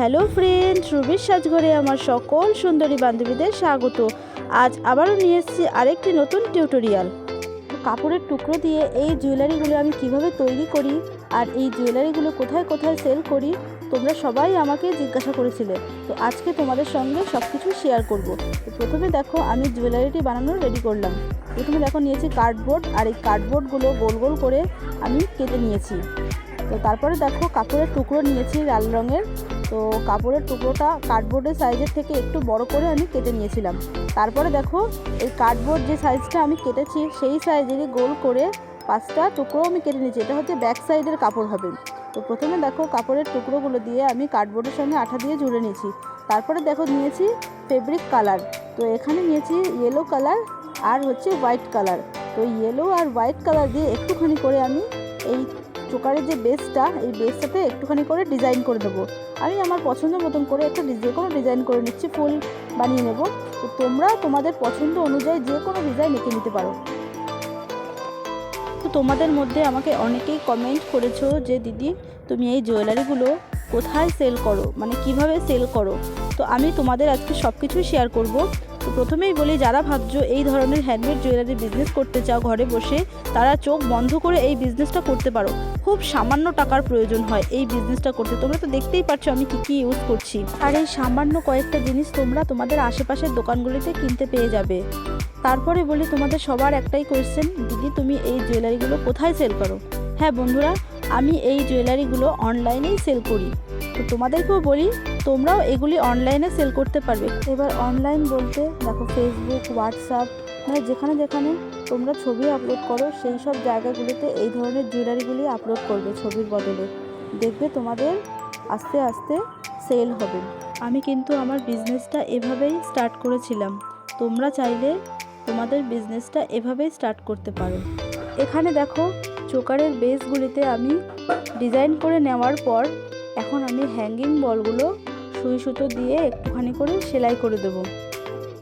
Hello friend রুবির সাজঘরে আমার সকল সুন্দরী বান্ধবীদের স্বাগত। আজ আবারও নিয়ে এসেছি আরেকটি নতুন টিউটোরিয়াল কাপড়ের টুকরো দিয়ে এই জুয়েলারিগুলো আমি কীভাবে তৈরি করি আর এই জুয়েলারিগুলো কোথায় কোথায় সেল করি, তোমরা সবাই আমাকে জিজ্ঞাসা করেছিলে। তো আজকে তোমাদের সঙ্গে সব কিছু শেয়ার করব। তো প্রথমে দেখো, আমি জুয়েলারিটি বানানো রেডি করলাম। প্রথমে দেখো, নিয়েছি কার্ডবোর্ড আর এই কার্ডবোর্ডগুলো গোল গোল করে আমি কেটে নিয়েছি। তো তারপরে দেখো, কাপড়ের টুকরো নিয়েছি লাল রঙের। তো কাপড়ের টুকরোটা কার্ডবোর্ডের সাইজের থেকে একটু বড় করে আমি কেটে নিয়েছিলাম। তারপরে দেখো, এই কার্ডবোর্ড যে সাইজটা আমি কেটেছি, সেই সাইজেরই গোল করে পাঁচটা টুকরো আমি কেটে নিয়েছি। এটা হচ্ছে ব্যাক সাইডের কাপড় হবে। তো প্রথমে দেখো কাপড়ের টুকরোগুলো দিয়ে আমি কার্ডবোর্ডের সঙ্গে আঠা দিয়ে জুড়ে নিয়েছি। তারপরে দেখো নিয়েছি ফেব্রিক কালার তো এখানে নিয়েছি ইয়েলো কালার আর হচ্ছে হোয়াইট কালার তো ইয়েলো আর হোয়াইট কালার দিয়ে একটুখানি করে আমি এই চোকারের যে বেসটা, এই বেসটাতে একটুখানি করে ডিজাইন করে দেবো। আমি আমার পছন্দ মতন করে একটা যে কোনো ডিজাইন করে নিচ্ছি, ফুল বানিয়ে নেব। তো তোমরা তোমাদের পছন্দ অনুযায়ী যে কোনো ডিজাইন এঁকে নিতে পারো। তো তোমাদের মধ্যে আমাকে অনেকেই কমেন্ট করেছ যে, দিদি, তুমি এই জুয়েলারিগুলো কোথায় সেল করো? মানে কীভাবে সেল করো? তো আমি তোমাদের আজকে সব কিছুই শেয়ার করব। প্রথমেই বলি, যারা ভাবছ এই ধরনের হ্যান্ডমেড জুয়েলারি বিজনেস করতে চাও ঘরে বসে, তারা চোখ বন্ধ করে এই বিজনেসটা করতে পারো। খুব সামান্য টাকার প্রয়োজন হয় এই বিজনেসটা করতে। তোমরা তো দেখতেই পাচ্ছ আমি কী কী ইউজ করছি। আর এই সামান্য কয়েকটা জিনিস তোমরা তোমাদের আশেপাশের দোকানগুলিতে কিনতে পেয়ে যাবে। তারপরে বলি, তোমাদের সবার একটাই কোয়েশ্চেন দিদি, তুমি এই জুয়েলারিগুলো কোথায় সেল করো? হ্যাঁ বন্ধুরা, আমি এই জুয়েলারিগুলো অনলাইনেই সেল করি। তো তোমাদেরকেও বলি তোমরাও এগুলি অনলাইনে সেল করতে পারবে। এবার অনলাইন বলতে দেখো ফেসবুক হোয়াটসঅ্যাপ মানে যেখানে যেখানে তোমরা ছবি আপলোড করো, সেই সব জায়গাগুলিতে এই ধরনের জুয়েলারিগুলি আপলোড করবে ছবির বদলে। দেখবে তোমাদের আস্তে আস্তে সেল হবে। আমি কিন্তু আমার বিজনেসটা এভাবেই স্টার্ট করেছিলাম। তোমরা চাইলে তোমাদের বিজনেসটা এভাবেই স্টার্ট করতে পারো। এখানে দেখো চোকারের বেসগুলিতে আমি ডিজাইন করে নেওয়ার পর এখন আমি হ্যাঙ্গিং বলগুলো সুই সুতো দিয়ে একটুখানি করে সেলাই করে দেব।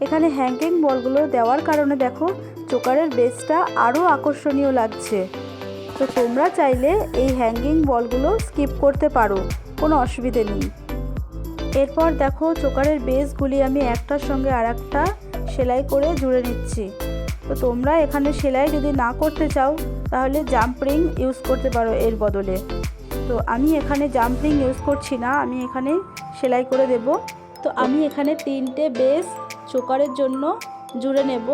এখানে হ্যাঙ্গিং বলগুলো দেওয়ার কারণে দেখো, চোকারের বেসটা আরও আকর্ষণীয় লাগছে। তো তোমরা চাইলে এই হ্যাঙ্গিং বলগুলো স্কিপ করতে পারো, কোনো অসুবিধে নেই। এরপর দেখো, চোকারের বেসগুলি আমি একটার সঙ্গে আর একটা সেলাই করে জুড়ে নিচ্ছি। তো তোমরা এখানে সেলাই যদি না করতে চাও, তাহলে জাম্পরিং ইউজ করতে পারো এর বদলে। তো আমি এখানে জাম্পরিং ইউজ করছি না, আমি এখানে সেলাই করে দেব। তো আমি এখানে তিনটে বেস চোকারের জন্য জুড়ে নেব।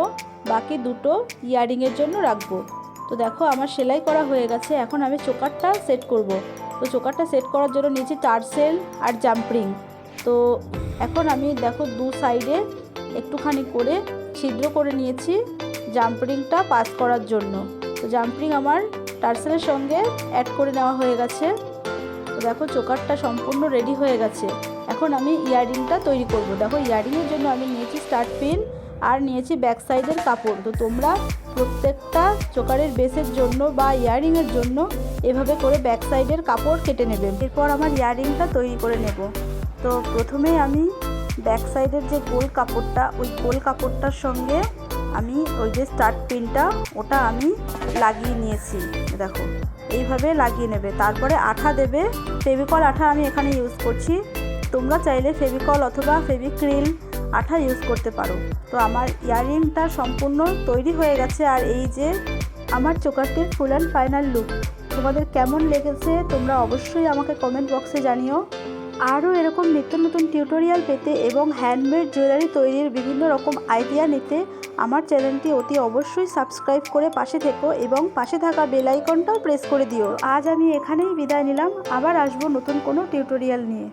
বাকি দুটো ইয়ারিংয়ের জন্য রাখব। তো দেখো আমার সেলাই করা হয়ে গেছে। এখন আমি চোকারটা সেট করব। তো চোকারটা সেট করার জন্য নিয়েছি টার্সেল আর জাম্পরিং। তো এখন আমি দেখো দু সাইডে একটুখানি করে ছিদ্র করে নিয়েছি জাম্পরিংটা পাস করার জন্য। তো জাম্পরিং আমার টার্সেলের সঙ্গে অ্যাড করে নেওয়া হয়ে গেছে। তো দেখো চোকারটা সম্পূর্ণ রেডি হয়ে গেছে। এখন আমি ইয়ারিংটা তৈরি করব। দেখো ইয়ারিংয়ের জন্য আমি নিয়েছি স্টার্ট পিন আর নিয়েছি ব্যাক সাইডের কাপড়। তো তোমরা প্রত্যেকটা চোকারের বেসের জন্য বা ইয়ারিংয়ের জন্য এভাবে করে ব্যাক সাইডের কাপড় কেটে নেবে। এরপর আমার ইয়ারিংটা তৈরি করে নেব। তো প্রথমেই আমি ব্যাক সাইডের যে গোল কাপড়টা, ওই গোল কাপড়টার সঙ্গে আমি ওই যে স্টার্ট পিনটা, ওটা আমি লাগিয়ে নিয়েছি। দেখো, এইভাবে লাগিয়ে নেবে। তারপরে আঠা দেবে। ফেভিকল আঠা আমি এখানে ইউজ করছি। তোমরা চাইলে ফেভিকল অথবা ফেভিক্রিল আঠা ইউজ করতে পারো। তো আমার ইয়াররিংটা সম্পূর্ণ তৈরি হয়ে গেছে আর এই যে আমার চোকারটির ফুল অ্যান্ড ফাইনাল লুক তোমাদের কেমন লেগেছে তোমরা অবশ্যই আমাকে কমেন্ট বক্সে জানিও। আরও এরকম নিত্য নতুন টিউটোরিয়াল পেতে এবং হ্যান্ডমেড জুয়েলারি তৈরির বিভিন্ন রকম আইডিয়া নিতে আমার চ্যানেলটি অতি অবশ্যই সাবস্ক্রাইব করে পাশে থেকো এবং পাশে থাকা বেল আইকনটাও প্রেস করে দিও। আজ আমি এখানেই বিদায় নিলাম, আবার আসব নতুন কোনো টিউটোরিয়াল নিয়ে।